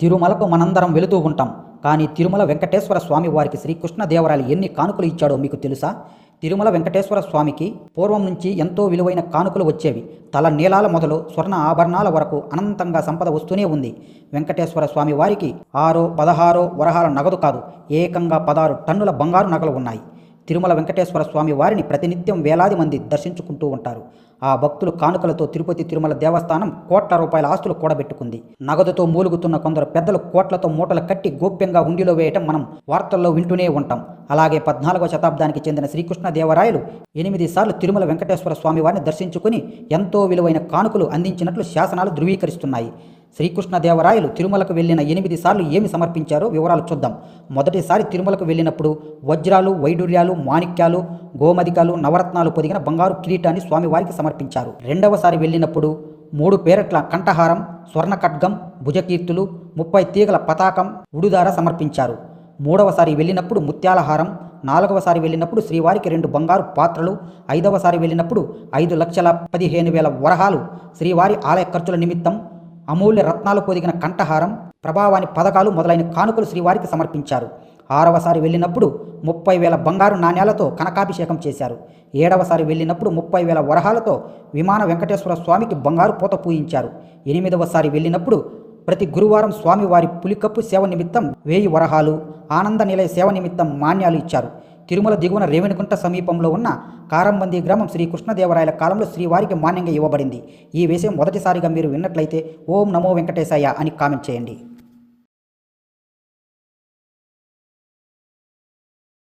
తిరుమలకు మనందరం వెళుతూ ఉంటాం. కానీ తిరుమల వెంకటేశ్వర స్వామి వారికి శ్రీకృష్ణదేవరాయలు ఎన్ని కానుకలు ఇచ్చాడో మీకు తెలుసా? తిరుమల వెంకటేశ్వర స్వామికి పూర్వం నుంచి ఎంతో విలువైన కానుకలు వచ్చేవి. తల నీలాల మొదలు స్వర్ణ ఆభరణాల వరకు అనంతంగా సంపద వస్తూనే ఉంది. వెంకటేశ్వర స్వామి వారికి ఆరో పదహారో వరహాల నగదు కాదు. ఏకంగా పదహారు టన్నుల బంగారు నగలు ఉన్నాయి. తిరుమల వెంకటేశ్వర స్వామి వారిని ప్రతినిత్యం వేలాది మంది దర్శించుకుంటూ ఉంటారు. ఆ భక్తులు కానుకలతో తిరుపతి తిరుమల దేవస్థానం కోట్ల రూపాయల ఆస్తులు కూడబెట్టుకుంది. నగదుతో మూలుగుతున్న కొందరు పెద్దలు కోట్లతో మూటలు కట్టి గోప్యంగా ఉండిలో వేయటం మనం వార్తల్లో వింటూనే ఉంటాం. అలాగే పద్నాలుగవ శతాబ్దానికి చెందిన శ్రీకృష్ణదేవరాయలు ఎనిమిది సార్లు తిరుమల వెంకటేశ్వర స్వామి వారిని దర్శించుకుని ఎంతో విలువైన కానుకలు అందించినట్లు శాసనాలు ధృవీకరిస్తున్నాయి. శ్రీకృష్ణదేవరాయలు తిరుమలకు వెళ్ళిన ఎనిమిది సార్లు ఏమి సమర్పించారో వివరాలు చూద్దాం. మొదటిసారి తిరుమలకు వెళ్ళినప్పుడు వజ్రాలు వైడూర్యాలు మాణిక్యాలు గోమదికాలు నవరత్నాలు పొదిగిన బంగారు కిరీటాన్ని స్వామివారికి సమర్పించారు. రెండవసారి వెళ్ళినప్పుడు మూడు పేరట్ల కంఠహారం స్వర్ణ ఖడ్గం భుజకీర్తులు ముప్పై తీగల పతాకం ఉడుదార సమర్పించారు. మూడవసారి వెళ్ళినప్పుడు ముత్యాలహారం నాలుగవసారి వెళ్ళినప్పుడు శ్రీవారికి రెండు బంగారు పాత్రలు ఐదవసారి వెళ్ళినప్పుడు ఐదు లక్షల పదిహేను వేల వరహాలు శ్రీవారి ఆలయ ఖర్చుల నిమిత్తం అమూల్య రత్నాలు పొదిగిన కంఠహారం ప్రభావాని పథకాలు మొదలైన కానుకలు శ్రీవారికి సమర్పించారు. ఆరవసారి వెళ్ళినప్పుడు ముప్పై వేల బంగారు నాణ్యాలతో కనకాభిషేకం చేశారు. ఏడవసారి వెళ్ళినప్పుడు ముప్పై వేల వరహాలతో విమాన వెంకటేశ్వర స్వామికి బంగారు పూత పూయించారు. ఎనిమిదవసారి వెళ్ళినప్పుడు ప్రతి గురువారం స్వామివారి పులికప్పు సేవ నిమిత్తం వేయి వరహాలు ఆనంద నిలయ సేవ నిమిత్తం మాన్యాలు ఇచ్చారు. తిరుమల దిగువన రేవణిగుంట సమీపంలో ఉన్న కారంబంది గ్రామం శ్రీ కృష్ణదేవరాయల కాలంలో శ్రీవారికి మాన్యంగా ఇవ్వబడింది. ఈ విషయం మొదటిసారిగా మీరు విన్నట్లయితే ఓం నమో వెంకటేశయ్య అని కామెంట్ చేయండి.